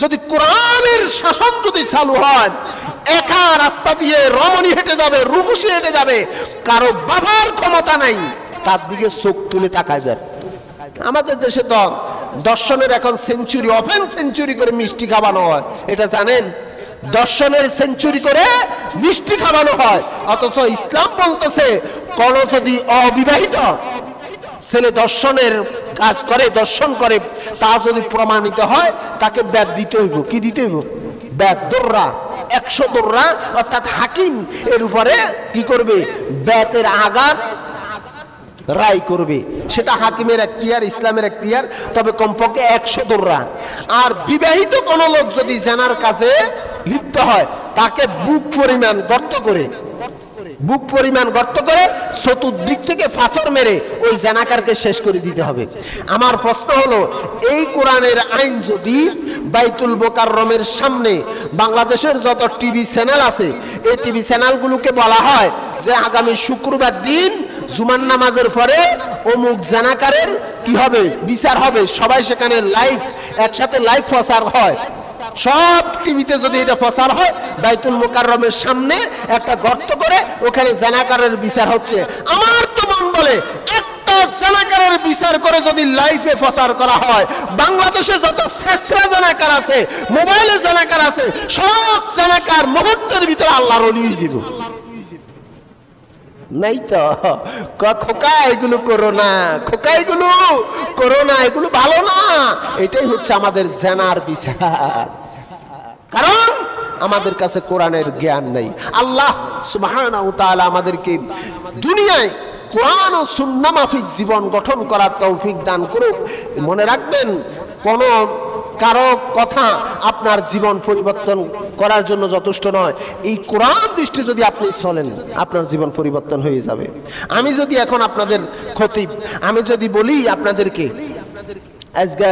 যদি কোরআনের শাসন যদি চালু হয়, একা রাস্তা দিয়ে রমণী হেঁটে যাবে, রূপসী হেঁটে যাবে, কারও বাবার ক্ষমতা নাই, তার দিকে চোখ তুলে তাকাইবেন আমাদের দেশে তো দর্শনের এখন সেঞ্চুরি অফেন সেঞ্চুরি করে মিষ্টি খাওয়ানো হয়। এটা জানেন? দর্শনের সেঞ্চুরি করে মিষ্টি খাওয়ানো হয়। অথচ ইসলাম বলতেছে কোন যদি অবিবাহিত ছেলে দর্শনের কাজ করে, দর্শন করে, তা যদি প্রমাণিত হয়, তাকে ব্যাট দিতে হইব। কি দিতে হইব? ব্যাট, দোররা, একশো দোররা, অর্থাৎ হাকিম এর উপরে কি করবে? ব্যাতের আঘাত রায় করবে। সেটা হাকিমের এখতিয়ার, ইসলামের এখতিয়ার, তবে কমপক্ষে একশো দোররা। আর বিবাহিত কোনো লোক যদি জানার কাজে লিপ্ত হয়, তাকে বুক পরিমাণ গর্ত করে বুক পরিমাণ গর্ত করে চতুর্দিক থেকে পাথর মেরে ওই জানাকারকে শেষ করে দিতে হবে। আমার প্রশ্ন হলো, এই কোরআনের আইন যদি বাইতুল মোকাররমের সামনে বাংলাদেশের যত টিভি চ্যানেল আছে, এই টিভি চ্যানেলগুলোকে বলা হয় যে আগামী শুক্রবার দিন জুমান নামাজের পরে অমুক জানাকারের কি হবে, বিচার হবে, সবাই সেখানে লাইভ একসাথে লাইভ প্রচার হয়। সব টিভিতে যদি এটা প্রচার হয়, বাইতুল মোকাররমের সামনে একটা গর্ত করে ওখানে জানাকারের বিচার হচ্ছে। আমার তো মন বলে, একটা বিচার করে যদি লাইভে প্রচার করা হয়, বাংলাদেশে যত শেষরা জানাকার আছে, মোবাইলে জানাকার আছে, সব জানাকার মুহূর্তের ভিতরে আল্লাহর অলিয়ে জীব নাই তো খোকা এগুলো করো না, খোকা এগুলো করো না, এগুলো ভালো না। এটাই হচ্ছে আমাদের জানার বিচার। কারণ আমাদের কাছে কোরআনের জ্ঞান নেই। আল্লাহ আমাদেরকে দুনিয়ায় কোরআন ও সুন্নাহ মাফিক জীবন গঠন করার তৌফিক দান করুক। মনে রাখবেন, কোন কারও কথা আপনার জীবন পরিবর্তন করার জন্য যথেষ্ট নয়। এই কোরআন দৃষ্টি যদি আপনি চলেন, আপনার জীবন পরিবর্তন হয়ে যাবে। আমি যদি এখন আপনাদের খতিব আমি যদি বলি আপনাদেরকে, আজকে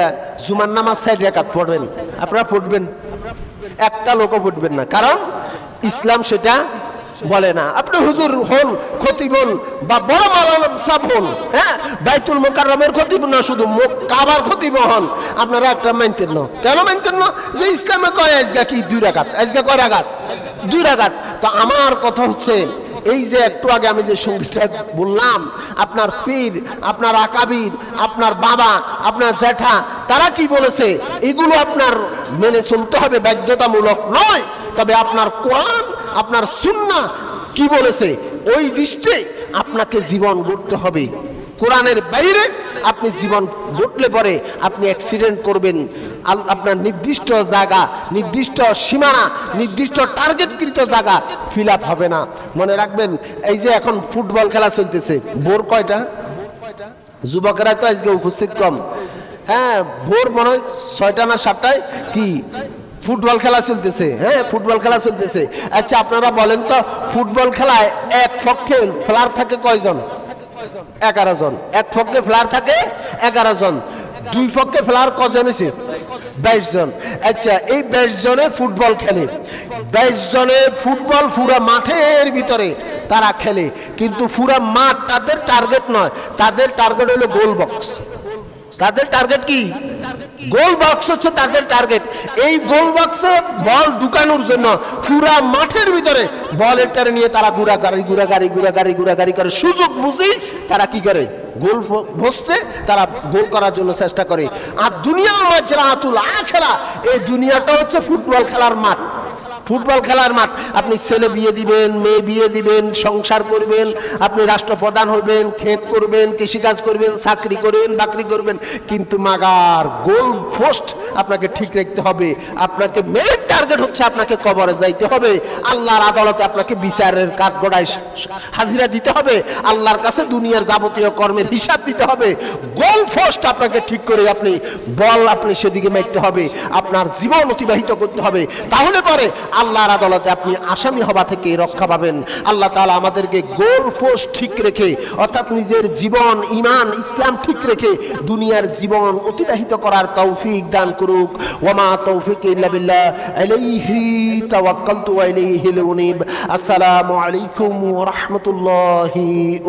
জুমার নামাজ সাইড রেখাত পড়বেন। আপনারা পড়বেন। একটা লোকও ফুটবেন না। কারণ ইসলাম সেটা বলে না। আপনি হুজুর হন, খতিব হন, বা বড় মালাম সাহ হন হ্যাঁ? বাইতুল মোকাররমের খতিব না, শুধু মো- কাবার খতিব হন। আপনারা একটা মানতেন না। কেন মানতেন না? যে ইসলামে কয়, আজকে কি? দুই রাগাত আজকে কয় রাগাত দুই রাগাত তো আমার কথা হচ্ছে এই যে একটু আগে আমি যে সঙ্গীতটা বললাম, আপনার পীর, আপনার আকাবির, আপনার বাবা, আপনার জ্যাঠা, তারা কি বলেছে? এগুলো আপনার মেনে চলতে হবে, বাধ্যতামূলক নয়। তবে আপনার কোরআন, আপনার সুন্না কি বলেছে? ওই দৃষ্টি আপনাকে জীবন গড়তে হবে। কোরআনের বাইরে আপনি জীবন ঘটলে পরে আপনি অ্যাক্সিডেন্ট করবেন। আপনার নির্দিষ্ট জায়গা, নির্দিষ্ট সীমানা, নির্দিষ্ট টার্গেটকৃত জায়গা ফিল আপ হবে না। মনে রাখবেন, এই যে এখন ফুটবল খেলা চলতেছে বোর কয়টা? যুবকেরা তো আজকে উপস্থিত কম। হ্যাঁ ভোর মনে হয় ছয়টা না সাতটায়? কি? ফুটবল খেলা চলতেছে। হ্যাঁ ফুটবল খেলা চলতেছে। আচ্ছা আপনারা বলেন তো, ফুটবল খেলায় এক পক্ষে খেলার থাকে কয়জন? এগারো জন। এক পক্ষে ফ্লার থাকে, এগারো জন। দুই পক্ষে ফ্লার কজন হয়েছে? বাইশ জন। আচ্ছা এই বাইশ জনে ফুটবল খেলে। বাইশ জনে ফুটবল পুরা মাঠের ভিতরে তারা খেলে। কিন্তু পুরা মাঠ তাদের টার্গেট নয়। তাদের টার্গেট হলো গোল বক্স তাদের টার্গেট কি? গোল বক্স হচ্ছে তাদের টার্গেট এই গোল বক্সে বল ঢুকানোর জন্য পুরা মাঠের ভিতরে বল টারে নিয়ে তারা গুড়া গাড়ি গুড়া গাড়ি গুড়া গাড়ি গুড়া গাড়ি করে। সুযোগ বুঝি তারা কি করে? গোল বসতে তারা গোল করার জন্য চেষ্টা করে। আর দুনিয়া মাজরাতুল আখেরা, এই দুনিয়াটা হচ্ছে ফুটবল খেলার মাঠ। ফুটবল খেলার মাঠ। আপনি ছেলে বিয়ে দিবেন, মেয়ে বিয়ে দিবেন, সংসার করবেন, আপনি রাষ্ট্রপ্রধান হইবেন ক্ষেত করবেন, কৃষিকাজ করবেন, চাকরি করবেন, বাকরি করবেন, কিন্তু মাগার গোল পোস্ট আপনাকে ঠিক রাখতে হবে। আপনাকে মেন টার্গেট হচ্ছে আপনাকে কবরে যাইতে হবে। আল্লাহর আদালতে আপনাকে বিচারের কাঠগড়ায় হাজিরা দিতে হবে। আল্লাহর কাছে দুনিয়ার যাবতীয় কর্মের হিসাব দিতে হবে। গোল পোস্ট আপনাকে ঠিক করে আপনি বল আপনি সেদিকে মারতে হবে। আপনার জীবন অতিবাহিত করতে হবে। তাহলে পরে আল্লাহর আদালতে আপনি আসামি হওয়া থেকে রক্ষা পাবেন। আল্লাহ তাআলা আমাদেরকে গোল পোস্ট ঠিক রেখে, অর্থাৎ নিজের জীবন ইমান ইসলাম ঠিক রেখে দুনিয়ার জীবন অতিবাহিত করার তৌফিক দান করুক। ওমা তৌফিক আসসালামু আলাইকুম ওয়া রাহমাতুল্লাহি